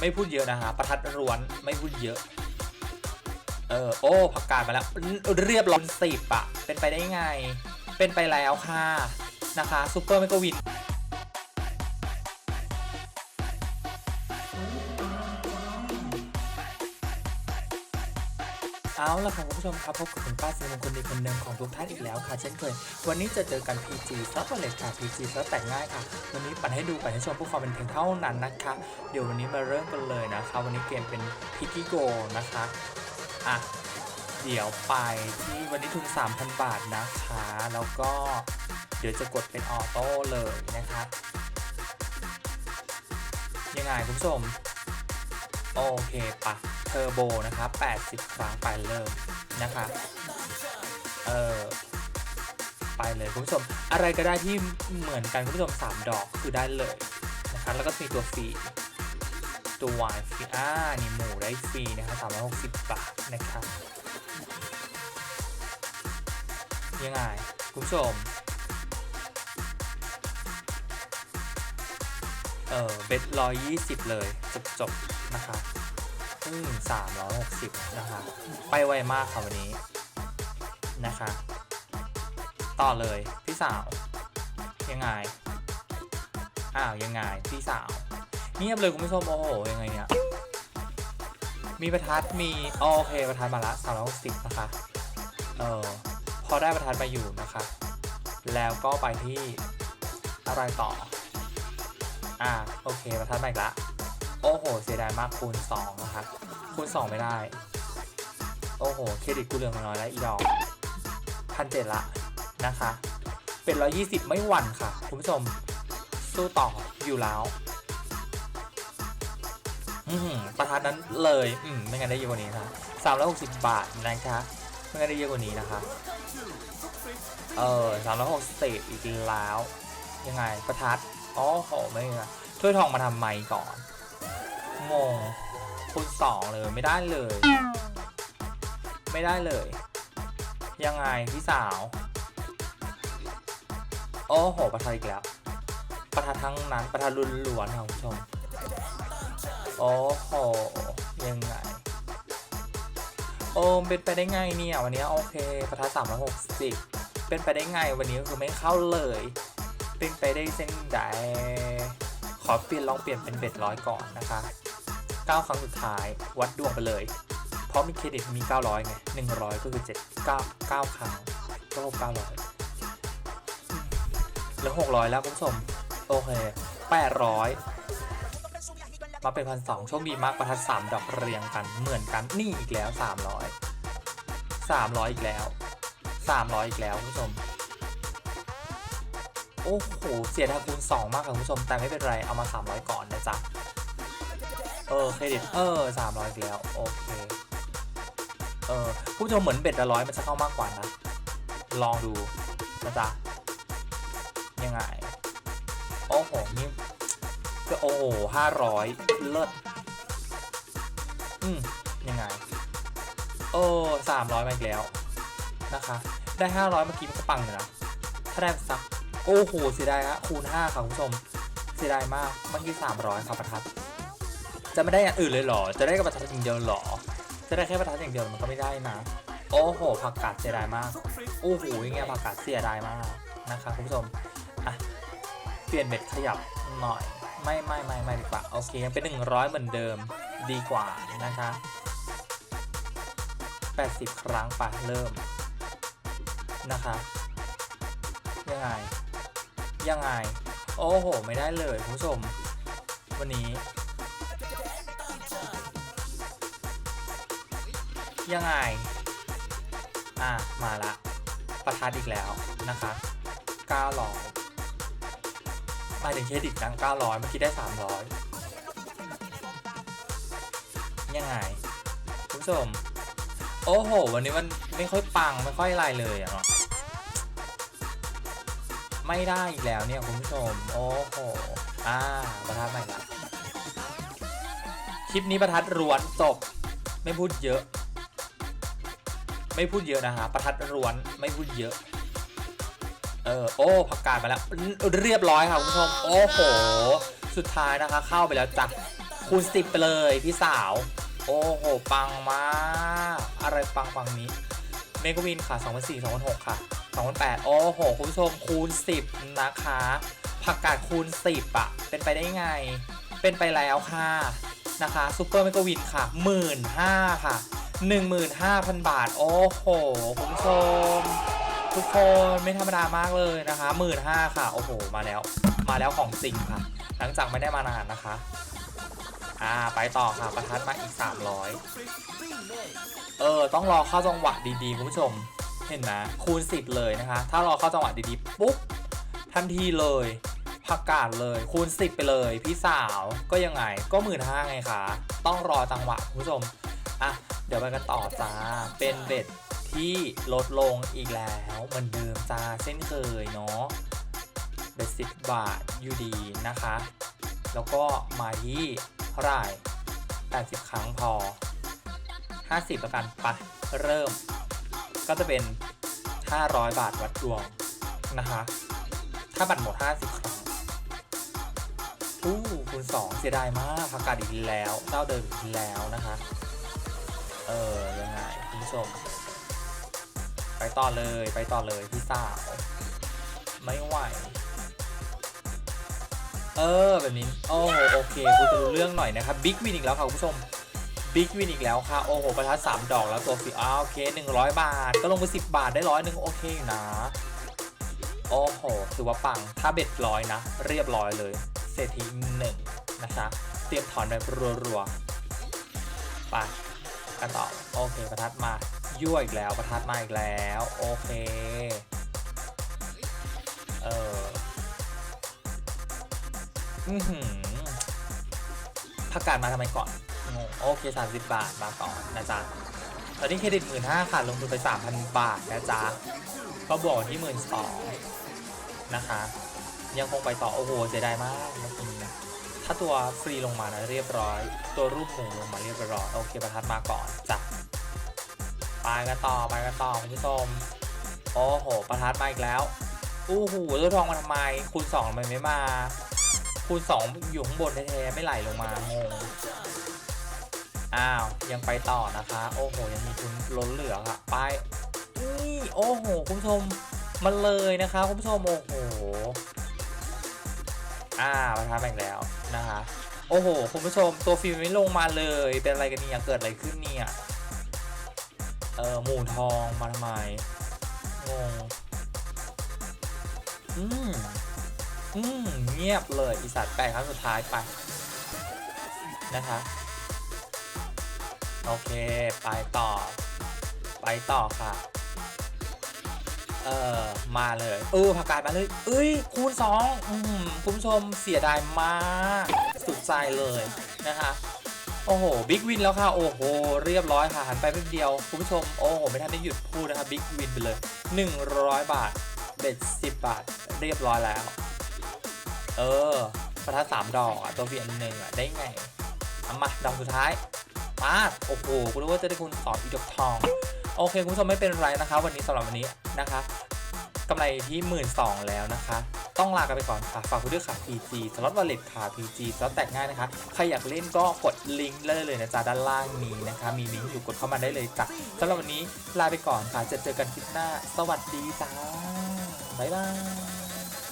ไม่พูดเยอะนะฮะประทัดร้วนไม่พูดเยอะ เออโอ้ผักกาดมาแล้ว เรียบร้อยสิบอะเป็นไปได้ไง เป็นไปแล้วค่ะนะคะซูเปอร์ไมโครวิน เอาละค่ะคุณผู้ชมครับพบกับคุณป้าสีมงคลดีคนเดิมของทุกท่านอีกแล้วค่ะ เช่นเคย วันนี้จะเจอกัน PG ซับวอลเล็ตค่ะ PG ซับแต่งง่ายค่ะ วันนี้ปั่นให้ดูปั่นให้ชมเพื่อความเป็นเพียงเท่านั้นนะคะ เดี๋ยววันนี้มาเริ่มกันเลยนะคะ วันนี้เกมเป็นพิกิโกนะคะอะเดี๋ยวไปที่วันนี้ทุน 3,000 บาทนะคะ แล้วก็เดี๋ยวจะกดเป็นออโต้เลยนะคะยังไงคุณผู้ชมโอเคปะ เทอร์โบนะคะ80 ครั้งไปเริ่มนะคะ เออไปเลยคุณผู้ชม อะไรก็ได้ที่เหมือนกันคุณผู้ชม 3 ดอกคือได้เลยนะคะ แล้วก็มีตัวฟรีตัววายฟรีอ่านี่หมูได้ฟรีนะคะ360 บาทนะครับยังไงคุณผู้ชม เออเบ็ดร้อยยี่สิบเลย จบจบๆนะคะ อืมสามร้อยหกสิบนะคะ ไปไวมากค่ะวันนี้นะคะ ต่อเลยพี่สาว ยังไง อ้าวยังไงพี่สาวเงียบเลยคุณผู้ชมโอ้โหยังไงเนี่ยมีประทัดมีโอเคประทัดมาละสามร้อยหกสิบนะคะเออพอได้ประทัดมาอยู่นะคะ แล้วก็ไปที่อะไรต่อ อ่าโอเคประทัดมาอีกละ โอ้โห เสียดายมากคูณ2นะครับ คูณ 2 ไม่ได้ โอ้โห เครดิตกูเหลือมาน้อยแล้วอีดอกพันเจ็ดละนะคะ เป็น 120 ไม่หวั่นค่ะ คุณผู้ชม สู้ต่ออยู่แล้วประทัดนั้นเลย อืม ไม่งั้นได้เยอะกว่านี้นะ360บบาทนะคะไม่งั้นได้เยอะกว่านี้นะคะ เออ360อีกแล้ว ยังไงประทัด อ๋อโห ไม่อะถ้วยทองมาทำไมก่อน งงคูณสองเลยไม่ได้เลย ไม่ได้เลย ยังไงพี่สาว โอ้โห ประทัดอีกแล้ว ประทัดทั้งนั้นประทัดล้วนค่ะคุณผู้ชม โอ้โห ยังไง โอ้เป็นไปได้ไงเนี่ย วันนี้โอเค ประทัดสามร้อยหกสิบเป็นไปได้ไงวันนี้ก็คือไม่เข้าเลย เป็นไปได้เส้นใดขอเปลี่ยนลองเปลี่ยนเป็นเบ็ดร้อยก่อนนะคะ 9 ครั้งสุดท้าย วัดดวงไปเลย เพราะมีเครดิตมี 900 ไง 100 ก็คือ 7 9 9 ครั้งก็ครบ900เหลือ600 แล้วคุณผู้ชม โอเค 800 มาเป็นพันสองโชคดีมากประทัด3ดอกเรียงกันเหมือนกันนี่อีกแล้ว 300 300 อีกแล้ว 300 อีกแล้วคุณผู้ชมโอ้โห เสียดายคูณ2มากค่ะคุณผู้ชม แต่ไม่เป็นไร เอามา 300 ก่อนนะจ๊ะ เออเครดิตเออ300อีกแล้ว โอเค เออผู้ชมเหมือนเบ็ดละร้อยมันจะเข้ามากกว่านะ ลองดูนะจ๊ะยังไง โอ้โห นี่ก็โอ้โหห้าร้อยเลิศอืมยังไง โอ้สามร้อยมาอีกแล้ว นะคะ ได้ห้าร้อยเมื่อกี้มันก็ปังอยู่นะ ถ้าได้สัก โอ้โห เสียดายฮะคูณห้าค่ะคุณผู้ชม เสียดายมาก เมื่อกี้สามร้อยครับประทัด จะไม่ได้อย่างอื่นเลยเหรอ จะได้กับประทัดอย่างเดียวเหรอ จะได้แค่ประทัดอย่างเดียวมันก็ไม่ได้นะ โอ้โหผักกาดเสียดายมาก โอ้โหยังไงผักกาดเสียดายมากนะคะคุณผู้ชม อะ เปลี่ยนเบ็ดขยับหน่อย ไม่ไม่ไม่ไม่ดีกว่า โอเคยังเป็น 100 เหมือนเดิมดีกว่านะคะ 80 ครั้งไปเริ่มนะคะยังไง ยังไง โอ้โห ไม่ได้เลยคุณผู้ชม วันนี้ ยังไง อะ มาละ ประทัดอีกแล้วนะคะ900หมาถึงเครดิตตั้ง900 เมื่อกี้ได้ 300 ยังไง คุณผู้ชม โอ้โห วันนี้มันไม่ค่อยปัง ไม่ค่อยอะไรเลยอะเนาะไม่ได้อีกแล้วเนี่ย คุณผู้ชม โอ้โห อ่า ประทัดใหม่ละคลิปนี้ประทัดรวนจบ ไม่พูดเยอะ ไม่พูดเยอะนะฮะประทัดร้วนไม่พูดเยอะ เออโอ้ผักกาดมาแล้วเรียบร้อยค่ะคุณผู้ชมโอ้โห สุดท้ายนะคะ เข้าไปแล้วจ้ะเอคูณสิบไปเลยพี่สาว โอ้โห ปังมากอะไรปังปังนี้เมกวินค่ะ2004 2006ค่ะ2008โอ้โห คุณผู้ชมคูณ 10 นะคะ ผักกาดคูณ 10อะเป็นไปได้ไง เป็นไปแล้วค่ะ นะคะซูเปอร์เมกวินค่ะ 15,000ค่ะ 15,000 บาท โอ้โห คุณผู้ชม ทุกคนไม่ธรรมดามากเลยนะคะ 15,000ค่ะ โอ้โห มาแล้ว มาแล้วของจริงค่ะ หลังจากไม่ได้มานานนะคะ อ่า ไปต่อค่ะ ประทัดมาอีก 300 เออ ต้องรอเข้าจังหวะดีๆ คุณผู้ชม เห็นไหมคูณ 10 เลยนะคะ ถ้ารอเข้าจังหวะดีๆ ปุ๊บ ทันทีเลยผักกาดเลยคูณ 10 ไปเลย พี่สาวก็ยังไงก็หมื่นห้าไงคะต้องรอจังหวะคุณผู้ชม เดี๋ยวไปกันต่อจ้า เป็นเบ็ดที่ลดลงอีกแล้วเหมือนเดิมจ้าเช่นเคยเนาะเบ็ดสิบบาทอยู่ดีนะคะ แล้วก็มาที่เท่าไหร่80 ครั้งพอ 50แล้วกันไปะเริ่ม ก็จะเป็น 500 บาทวัดดวงนะคะ ถ้าบัตรหมด 50 ครั้งอู้คูณ2เสียดายมากพักกาดอีกแล้วเจ้าเดิมอีกแล้วนะคะ เออยังไงคุณผู้ชม ไปต่อเลยไปต่อเลยพี่สาวไม่ไหว เออแบบนี้ โอ้โหโอเคคุณจะรู้เรื่องหน่อยนะครับบิ๊กวินอีกแล้วค่ะคุณผู้ชมบิ๊กวินอีกแล้วค่ะ โอ้โห ประทัด3ดอกแล้วตัวฟรีอ้าวโอเค100บาท ก็ลงไป10บบาทได้ร้อยหนึ่งโอเคนะ โอ้โหถือว่าปัง ถ้าเบ็ดร้อยนะ เรียบร้อยเลย เศรษฐีหนึ่งนะคะ เตรียมถอนแบบรัวๆ ไป กันต่อโอเคประทัดมายั่วอีกแล้วประทัดมาอีกแล้วโอเคเอออือหือผักกาดมาทำไมก่อนงงโอเค 30 บาทมาก่อนนะจ๊ะตอนนี้เครดิตหมื่นห้าค่ะลงทุนไป 3,000 บาทนะจ๊ะก็บวกที่หมื่นสองนะคะ ยังคงไปต่อโอ้โหเสียดายมากเมื่อกี้ ถ้าตัวฟรีลงมานะเรียบร้อย ตัวรูปหมูลงมาเรียบร้อยโอเคประทัดมาก่อนจ้ะไปกันต่อไปกันต่อคุณผู้ชมโอ้โห ประทัดมาอีกแล้วอู้หูตัวทองมาทำไม คูณสองทำไมไม่มา คูณ2อยู่ข้างบนแท้ๆไม่ไหลลงมางงอ้าว ยังไปต่อนะคะ โอ้โห ยังมีทุนล้นเหลือค่ะ ไปนี่โอ้โห คุณผู้ชมมันเลยนะคะ คุณผู้ชมโอ้โห อ่าประทับอีกแล้วนะคะ โอ้โห คุณผู้ชมตัวฟิล์มไม่ลงมาเลย เป็นอะไรกันเนี่ย เกิดอะไรขึ้นเนี่ย เออหมูทองมาทำไมงง อืม อืม เงียบเลย อีสัตว์แปดครั้งสุดท้ายไป นะคะ โอเค ไปต่อ ไปต่อค่ะ ออมาเลยเออผักกาดมาเลยเอ้ยคูณสองอืมคุณผู้ชมเสียดายมากสุดใจเลยนะคะโอ้โหบิ๊กวินแล้วค่ะ โอ้โห เรียบร้อยค่ะหันไปแป๊บเดียวคุณผู้ชม โอ้โห ไม่ทันได้หยุดพูดนะคะบิ๊กวินไปเลย 100 บาทเบ็ด10 บาท เรียบร้อยแล้ว เออ ประทัดสามดอกอะตัวเวียนหนึ่งอะได้ไงเอามาดอกสุดท้ายปาดโอ้โหคุณรู้ว่าจะได้คุณสอนอีดอกทอง โอเคคุณผู้ชมไม่เป็นไรนะคะ วันนี้สำหรับวันนี้นะคะกำไรที่หมื่นสองแล้วนะคะ ต้องลากันไปก่อนค่ะฝากคุณด้วยค่ะ PG สล็อตวอลเล็ตค่ะ PG สล็อตแตกง่ายนะคะ ใครอยากเล่นก็กดลิงก์ได้เลยนะจ๊ะด้านล่างนี้นะคะ มีลิงก์อยู่กดเข้ามาได้เลยจ้ะสำหรับวันนี้ลาไปก่อนค่ะจะเจอกันคลิปหน้า สวัสดีจ้าบ๊ายบาย